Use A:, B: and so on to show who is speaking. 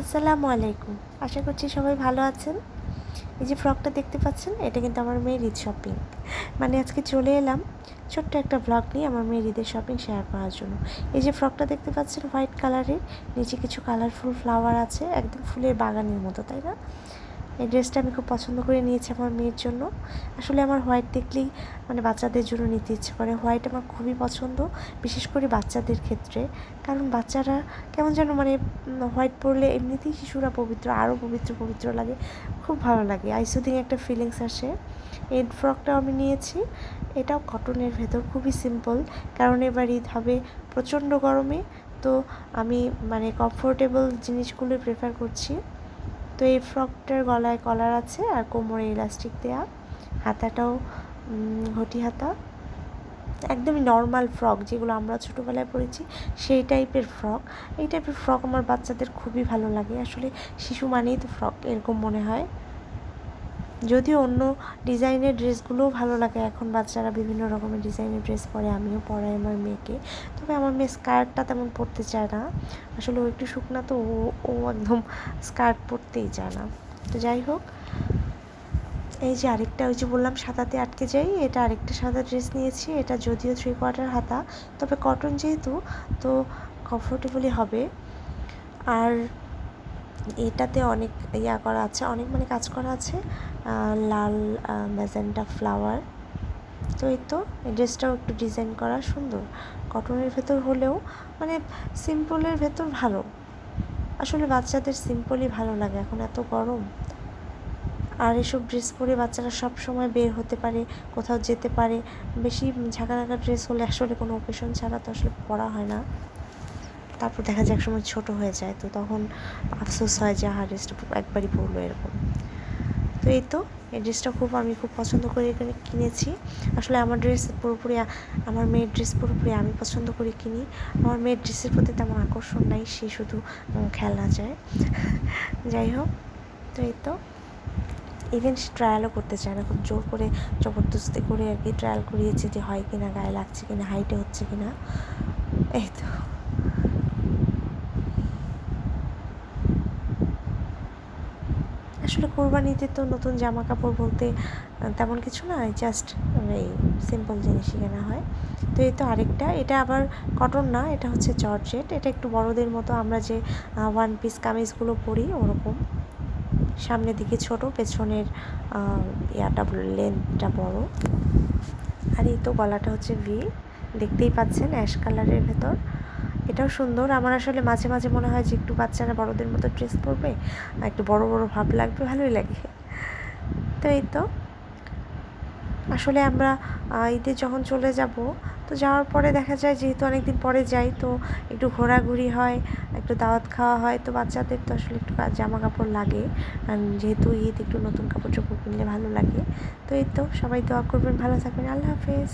A: আসসালামু আলাইকুম। আশা করছি সবাই ভালো আছেন। এই যে ফ্রকটা দেখতে পাচ্ছেন, এটা কিন্তু আমার মেয়ের ঈদ শপিং। মানে আজকে চলে এলাম ছোট্ট একটা ব্লগ নিয়ে আমার মেয়ের ঈদের শপিং শেয়ার করার জন্য। এই যে ফ্রকটা দেখতে পাচ্ছেন, হোয়াইট কালারের, নিচে কিছু কালারফুল ফ্লাওয়ার আছে, একদম ফুলের বাগানের মতো, তাই না? এই ড্রেসটা আমি খুব পছন্দ করে নিয়েছি আমার মেয়ের জন্য। আসলে আমার হোয়াইট দেখলেই মানে বাচ্চাদের জন্য নিতে ইচ্ছে করে। হোয়াইট আমার খুবই পছন্দ, বিশেষ করে বাচ্চাদের ক্ষেত্রে। কারণ বাচ্চারা কেমন যেন মানে হোয়াইট পরলে এমনিতেই শিশুরা পবিত্র, আরও পবিত্র পবিত্র লাগে। খুব ভালো লাগে। আইসুদিং একটা ফিলিংস আসে। এই ফ্রকটাও আমি নিয়েছি। এটাও কটনের ভেতর, খুবই সিম্পল কারণ এবার ঈদ হবে প্রচণ্ড গরমে। তো আমি মানে কমফোর্টেবল জিনিসগুলোই প্রেফার করছি। তো এই ফ্রকটার গলায় কলার আছে আর কোমরে ইলাস্টিক দেয়া। হাতাটাও ঘটি হাতা। একদমই নর্মাল ফ্রক যেগুলো আমরা ছোটোবেলায় পরেছি, সেই টাইপের ফ্রক এই টাইপের ফ্রক আমার বাচ্চাদের খুবই ভালো লাগে। আসলে শিশু মানেই তো ফ্রক এরকম মনে হয়। যদিও অন্য ডিজাইনের ড্রেসগুলোও ভালো লাগে। এখন বাচ্চারা বিভিন্ন রকমের ডিজাইনের ড্রেস পরে, আমিও পরাই আমার মেয়েকে। তবে আমার মেয়ে স্কার্টটা তেমন পরতে চায় না। আসলে ও একটু শুকনা, তো ও ও একদম স্কার্ট পরতেই চায় না। তো যাই হোক, এই যে আরেকটা, ওই যে বললাম সাদাতে আটকে যাই, এটা আরেকটা সাদা ড্রেস নিয়েছি। এটা যদিও থ্রি কোয়ার্টার হাতা, তবে কটন যেহেতু, তো কমফোর্টেবলই হবে। আর এটাতে অনেক ইয়া করা আছে, অনেক মানে কাজ করা আছে লাল ম্যাজেন্টা ফ্লাওয়ার। তো এই তো ড্রেসটাও একটু ডিজাইন করা সুন্দর। কটনের ভেতর হলেও মানে সিম্পলের ভেতর ভালো। আসলে বাচ্চাদের সিম্পলই ভালো লাগে, এখন এত গরম। আর এসব ড্রেস পরে বাচ্চারা সব সময় বের হতে পারে, কোথাও যেতে পারে। বেশি ঝাঁকা ড্রেস হলে আসলে কোনো অকেশন ছাড়া তো আসলে পরা হয় না। তারপর দেখা যায় একসময় ছোটো হয়ে যায়, তো তখন আফসোস হয় যে হ্যাঁ ড্রেসটা একবারই পরলো এরকম। তো এই তো, এই ড্রেসটা খুব আমি খুব পছন্দ করে এখানে কিনেছি। আসলে আমার ড্রেস পুরোপুরি আমার মেয়ের ড্রেস পুরোপুরি আমি পছন্দ করে কিনি। আমার মেয়ের ড্রেসের প্রতি তেমন আকর্ষণ নাই, সে শুধু খেলনা চায়। যাই হোক, তো এই তো। ইভেন সে ট্রায়ালও করতে চায় না, খুব জোর করে, জবরদস্তি করে আর কি ট্রায়াল করিয়েছে যে হয় কি না গায়ে লাগছে কি না হাইটে হচ্ছে কি না এই তো। আসলে কোরবানিতে তো নতুন জামা কাপড় বলতে তেমন কিছু না জাস্ট এই সিম্পল জিনিসই কেনা হয়। তো এই তো আরেকটা, এটা আবার কটন না, এটা হচ্ছে জর্জেট। এটা একটু বড়দের মতো আমরা যে ওয়ান পিস কামিজগুলো পরি ওরকম। সামনের দিকে ছোট, পেছনের ইয়াটা লেন্থটা বড়। আর এই তো গলাটা হচ্ছে ভি দেখতেই পাচ্ছেন অ্যাশ কালারের ভেতর। এটাও সুন্দর। আমার আসলে মাঝে মাঝে মনে হয় যে একটু বাচ্চারা বড়দের মতো ড্রেস পরবে, আর একটু বড় বড় ভাব লাগবে, ভালোই লাগে। তো এই তো। আসলে আমরা ঈদে যখন চলে যাব, তো যাওয়ার পরে দেখা যায় যেহেতু অনেকদিন পরে যাই, তো একটু ঘোরাঘুরি হয়, একটু দাওয়াত খাওয়া হয়, তো বাচ্চাদের তো আসলে একটু জামা কাপড় লাগে যেহেতু ঈদ একটু নতুন কাপড় চোপড় কিনলে ভালো লাগে। তো এই তো, সবাই দোয়া করবেন, ভালো থাকবেন। আল্লাহ হাফেজ।